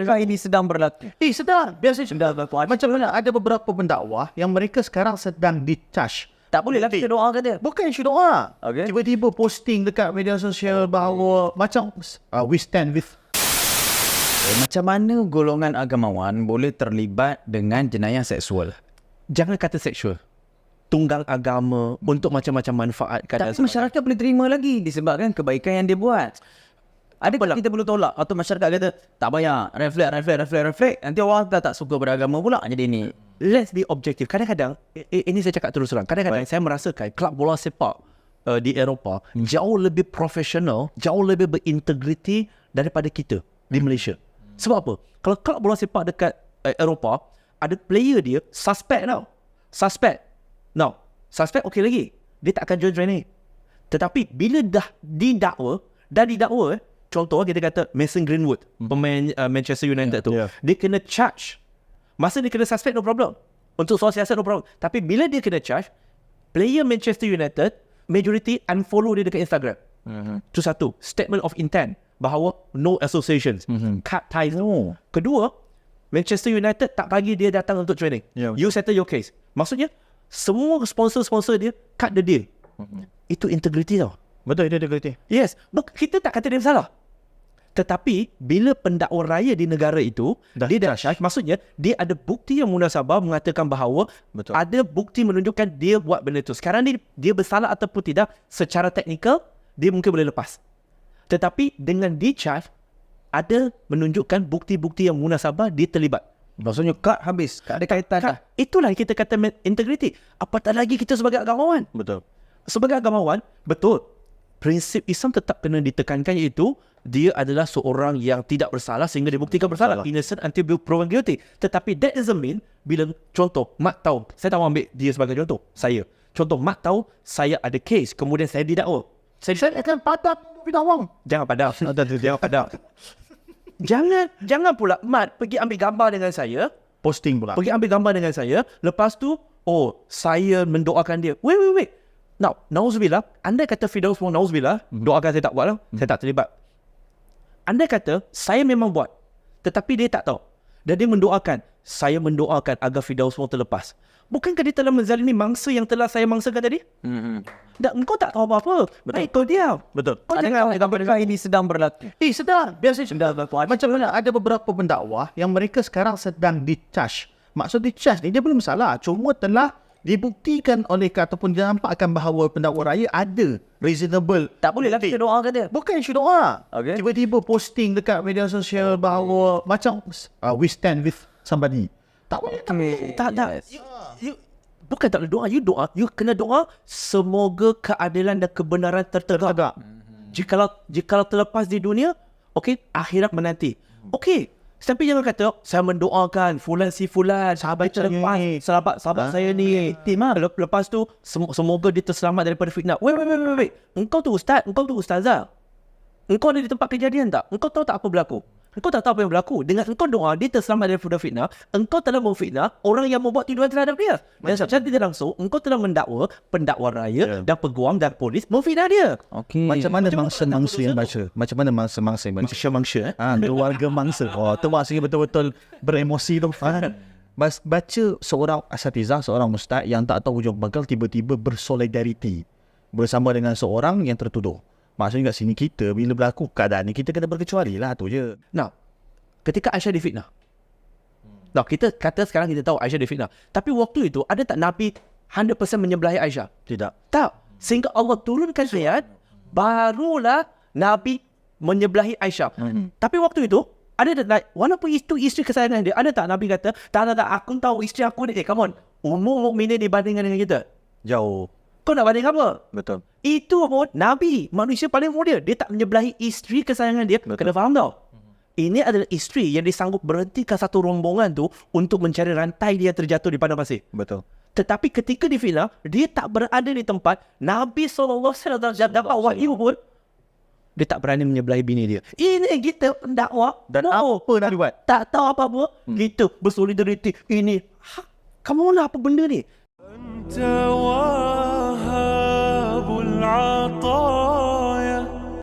Adakah ini sedang berlaku? Eh sedang Biasa Sedang berlaku. Macam mana ada beberapa pendakwah Yang mereka sekarang sedang di-charge Tak boleh lah kita doakan dia. Bukan isu doa Okey. Tiba-tiba posting dekat media sosial Bahawa Macam uh, We stand with Eh, Macam mana golongan agamawan boleh terlibat dengan jenayah seksual? Jangan kata seksual. Tunggang agama untuk macam-macam manfaat Tapi masyarakat boleh terima lagi disebabkan kebaikan yang dia buat. Ada kita boleh tolak atau masyarakat kata tak payah reflect reflect reflect reflect nanti orang dah tak suka beragama pula jadi ni. Let's be objective. Kadang-kadang, ini saya cakap terus terang. Kadang-kadang saya merasakan klub bola sepak uh, di Eropah jauh lebih profesional, jauh lebih berintegriti daripada kita di Malaysia. Sebab apa? Kalau klub bola sepak dekat uh, Eropah, ada player dia suspect tau. Suspect. Now, suspect okey lagi. Dia tak akan join training. Tetapi bila dah didakwa, dah didakwa eh, contoh kita kata Mason Greenwood, pemain uh, Manchester United tu, yeah. dia kena charge. Masa dia kena suspect no problem. Untuk soal siasat no problem. Tapi bila dia kena charge, player Manchester United majority unfollow dia dekat Instagram. Mm-hmm. Itu satu, statement of intent bahawa no associations, mm-hmm. cut ties. Oh. Kedua, Manchester United tak bagi dia datang untuk training. Ya, you settle your case. Maksudnya semua sponsor-sponsor dia cut the deal. Mm-hmm. Itu integrity tau. Betul itu integrity Yes, kita tak kata dia bersalah. Tetapi bila pendakwa raya di negara itu Dah dia dah charge. charge, maksudnya dia ada bukti yang munasabah mengatakan bahawa Betul. ada bukti menunjukkan dia buat benda itu. Sekarang ni dia bersalah ataupun tidak secara teknikal dia mungkin boleh lepas. Tetapi dengan di charge ada menunjukkan bukti-bukti yang munasabah dia terlibat. Maksudnya kad habis, tak ada kaitan dah. Kan, itulah kita kata integrity. Apatah lagi kita sebagai agamawan Betul sebagai agamawan, betul. Prinsip Islam tetap kena ditekankan iaitu dia adalah seorang yang tidak bersalah sehingga dibuktikan bersalah. Innocent until be proven guilty. Tetapi that doesn't mean bila contoh Mat tahu, saya tahu ambil dia sebagai contoh, saya. Contoh Mat tahu saya ada case, kemudian saya didakwa. Saya, saya Saya akan padat Bidang wang jangan padam. Ada tu dia Padam. jangan jangan pula Mat pergi ambil gambar dengan saya, Posting pula Pergi ambil gambar dengan saya. Lepas tu, oh, saya mendoakan dia. Wait, wait, wait. Now, Nauzubillah, anda kata Firdaus pun Nauzubillah, doakan saya tak buat lah. Saya tak terlibat. Anda kata, saya memang buat. Tetapi dia tak tahu. Dan dia mendoakan, saya mendoakan agar Firdaus pun terlepas. Bukankah dia telah menzalimi mangsa yang telah saya mangsakan tadi? Mm-hmm. Dan engkau tak tahu apa-apa. Baik, kau diam. Betul Kau jangan Adakah ini sedang berlaku? Eh sedang Biasa Sedang berlaku. Macam mana ada beberapa pendakwah Yang mereka sekarang sedang di-charge Maksud di-charge ni Dia belum salah Cuma telah dibuktikan oleh ataupun dinampakkan bahawa pendakwa raya ada reasonable Tak boleh lah kita doakan dia. Bukan isu doa. Okey. Tiba-tiba posting dekat media sosial bahawa macam uh, we stand with somebody. Tak boleh. Tak boleh. Tak, tak. You, you, bukan tak boleh doa. You doa. You kena doa semoga keadilan dan kebenaran tertegak. Agak. Jikalau jikalau terlepas di dunia, okey, akhirat menanti. Okey. Tapi jangan kata saya mendoakan fulan si fulan sahabat terlepas ni. sahabat sahabat Ha? saya ni tim ah. Lep- lepas tu sem- semoga dia terselamat daripada fitnah. Wait wait wait wait. wait. Engkau tu ustaz, engkau tu ustazah. Engkau ada di tempat kejadian tak? Engkau tahu tak apa berlaku? Engkau tak tahu apa yang berlaku. Dengan engkau doa, dia terselamat daripada fitnah. Engkau telah memfitnah orang yang membuat tuduhan terhadap dia. Dan secara tidak langsung, engkau telah mendakwa pendakwa raya Ya. dan peguam dan polis memfitnah dia. Okey. Macam mana mangsa-mangsa yang baca? Macam mana mangsa-mangsa yang baca? Mangsa-mangsa eh. Ha, keluarga mangsa. Oh, tu maksudnya betul-betul beremosi tu. Ha. Baca seorang asatizah, seorang ustaz yang tak tahu hujung bakal tiba-tiba bersolidariti bersama dengan seorang yang tertuduh. Maksudnya kat sini kita bila berlaku keadaan ni kita kena berkecuali lah tu je. Now, ketika Aisyah difitnah. Now, kita kata sekarang kita tahu Aisyah difitnah. Tapi waktu itu, ada tak Nabi 100% menyebelahi Aisyah? Tidak. Tak. Sehingga Allah turunkan ayat, barulah Nabi menyebelahi Aisyah. Tapi waktu itu, ada tak, like, walaupun itu isteri kesayangan dia, ada tak Nabi kata, tak, tak, tak, aku tahu isteri aku ni, eh, come on. Umur mukminin dibandingkan dengan kita. Jauh. Kau nak banding apa? Betul. Itu pun Nabi, manusia paling mulia. Dia tak menyebelahi isteri kesayangan dia. Betul. Kena faham tau. Mhm. Ini adalah isteri yang disanggup berhentikan satu rombongan tu untuk mencari rantai dia terjatuh di padang pasir. Betul. Tetapi ketika di final, dia tak berada di tempat Nabi SAW dapat wahyu pun. Dia tak berani menyebelahi bini dia. Ini kita dakwa. Dan no. apa nak buat? Tak tahu apa-apa. Hmm. Kita bersolidariti. Ini. Ha, kamu nak apa benda ni? Entah وهاب العطاء